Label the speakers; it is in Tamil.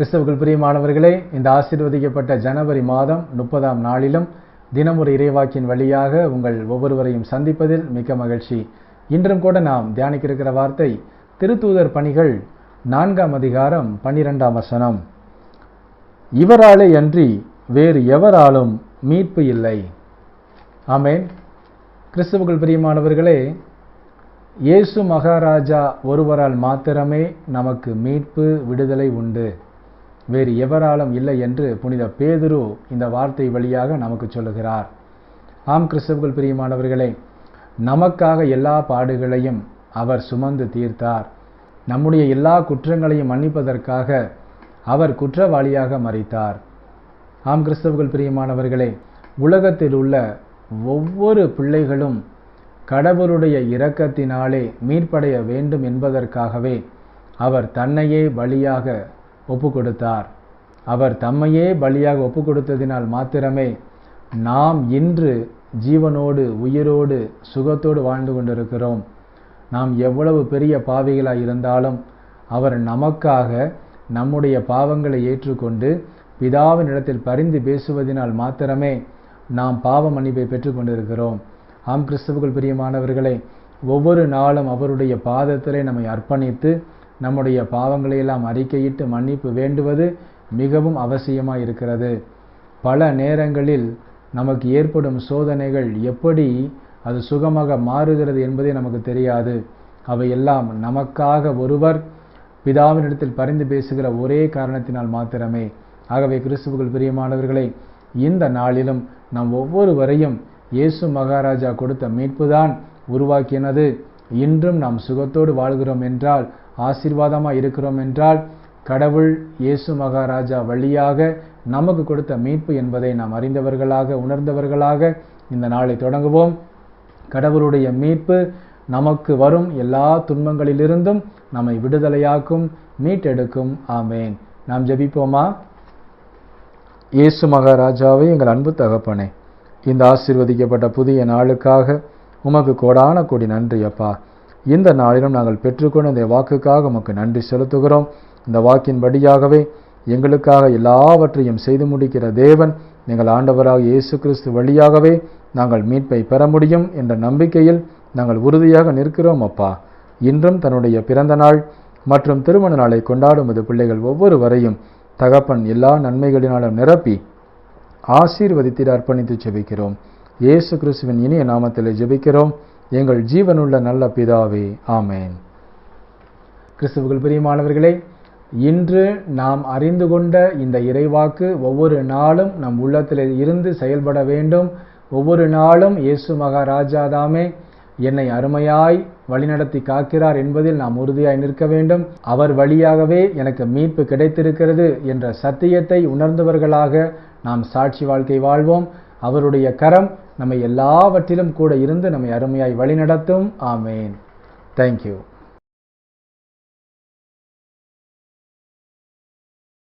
Speaker 1: கிறிஸ்தவர்கள் பிரியமானவர்களே இந்த ஆசீர்வதிக்கப்பட்ட ஜனவரி மாதம் முப்பதாம் நாளிலும் தினமொரு இறைவாக்கின் வழியாக உங்கள் ஒவ்வொருவரையும் சந்திப்பதில் மிக்க மகிழ்ச்சி. இன்றும் கூட நாம் தியானிக்க இருக்கிற வார்த்தை திருத்தூதர் பணிகள் நான்காம் அதிகாரம் பன்னிரெண்டாம் வசனம். இவராலே அன்றி வேறு எவராலும் மீட்பு இல்லை. ஆமேன். கிறிஸ்தவர்கள் பிரியமானவர்களே இயேசு மகாராஜா ஒருவரால் மாத்திரமே நமக்கு மீட்பு விடுதலை உண்டு. வேறு எவராலும் இல்லை என்று புனித பேதுரு இந்த வார்த்தை வழியாக நமக்கு சொல்லுகிறார். ஆம் கிறிஸ்தவர்கள் பிரியமானவர்களே நமக்காக எல்லா பாடுகளையும் அவர் சுமந்து தீர்த்தார். நம்முடைய எல்லா குற்றங்களையும் மன்னிப்பதற்காக அவர் குற்றவாளியாக மறைத்தார். ஆம் கிறிஸ்தவர்கள் பிரியமானவர்களே உலகத்தில் உள்ள ஒவ்வொரு பிள்ளைகளும் கடவுளுடைய இரக்கத்தினாலே மீட்படைய வேண்டும் என்பதற்காகவே அவர் தன்னையே பலியாக ஒப்பு கொடுத்தார் அவர் தம்மையே பலியாக ஒப்பு கொடுத்ததினால் மாத்திரமே நாம் இன்று ஜீவனோடு உயிரோடு சுகத்தோடு வாழ்ந்து கொண்டிருக்கிறோம். நாம் எவ்வளவு பெரிய பாவிகளாக இருந்தாலும் அவர் நமக்காக நம்முடைய பாவங்களை ஏற்றுக்கொண்டு பிதாவின் இடத்தில் பரிந்து பேசுவதனால் மாத்திரமே நாம் பாவ மன்னிப்பை பெற்றுக்கொண்டிருக்கிறோம் ஆம் கிறிஸ்துவுக்குள் பிரியமானவர்களே ஒவ்வொரு நாளும் அவருடைய பாதத்திலே நம்மை அர்ப்பணித்து நம்முடைய பாவங்களையெல்லாம் அறிக்கையிட்டு மன்னிப்பு வேண்டுவது மிகவும் அவசியமாக இருக்கிறது பல நேரங்களில் நமக்கு ஏற்படும் சோதனைகள் எப்படி அது சுகமாக மாறுகிறது என்பதே நமக்கு தெரியாது. அவையெல்லாம் நமக்காக ஒருவர் பிதாவினிடத்தில் பரிந்து பேசுகிற ஒரே காரணத்தினால் மாத்திரமே. ஆகவே கிறிஸ்துவுக்குள் பிரியமானவர்களை இந்த நாளிலும் நம் ஒவ்வொருவரையும் இயேசு மகாராஜா கொடுத்த மீட்புதான் உருவாக்கினது. இன்றும் நாம் சுகத்தோடு வாழ்கிறோம் என்றால் ஆசீர்வாதமாக இருக்கிறோம் என்றால் கடவுள் இயேசு மகாராஜா வழியாக நமக்கு கொடுத்த மீட்பு என்பதை நாம் அறிந்தவர்களாக உணர்ந்தவர்களாக இந்த நாளை தொடங்குவோம். கடவுளுடைய மீட்பு நமக்கு வரும் எல்லா துன்பங்களிலிருந்தும் நம்மை விடுதலையாக்கும் மீட்டெடுக்கும். ஆமேன். நாம் ஜெபிப்போமா? இயேசு மகாராஜாவை எங்கள் அன்பு தகப்பனே இந்த ஆசிர்வதிக்கப்பட்ட புதிய நாளுக்காக உமக்கு கோடான கோடி நன்றி அப்பா. இந்த நாளிலும் நாங்கள் பெற்றுக்கொண்ட இந்த வாக்குக்காக உமக்கு நன்றி செலுத்துகிறோம். இந்த வாக்கின்படியாகவே எங்களுக்காக எல்லாவற்றையும் செய்து முடிக்கிற தேவன் நீங்கள் ஆண்டவராக இயேசு கிறிஸ்து வழியாகவே நாங்கள் மீட்பை பெற முடியும் என்ற நம்பிக்கையில் நாங்கள் உறுதியாக நிற்கிறோம் அப்பா. இன்றும் தன்னுடைய பிறந்த நாள் மற்றும் திருமண நாளை கொண்டாடும் பிள்ளைகள் பிள்ளைகள் ஒவ்வொருவரையும் தகப்பன் எல்லா நன்மைகளினாலும் நிரப்பி ஆசீர்வதித்திட அர்ப்பணித்து ஜெபிக்கிறோம். இயேசு கிறிஸ்துவின் இனிய நாமத்தில் ஜெபிக்கிறோம். எங்கள் ஜீவனுள்ள நல்ல பிதாவே ஆமேன். கிறிஸ்துவர்கள் பிரியமானவர்களே இன்று நாம் அறிந்து கொண்ட இந்த இறைவாக்கு ஒவ்வொரு நாளும் நம் உள்ளத்தில் இருந்து செயல்பட வேண்டும். ஒவ்வொரு நாளும் இயேசு மகாராஜா தாமே என்னை அருமையாய் வழிநடத்தி காக்கிறார் என்பதில் நாம் உறுதியாய் நிற்க வேண்டும். அவர் வழியாகவே எனக்கு மீட்பு கிடைத்திருக்கிறது என்ற சத்தியத்தை உணர்ந்தவர்களாக நாம் சாட்சி வாழ்க்கை வாழ்வோம். அவருடைய கரம் நம்மை எல்லாவற்றிலும் கூட இருந்து நம்மை அருமையாய் வழிநடத்தும். ஆமேன். தேங்க்யூ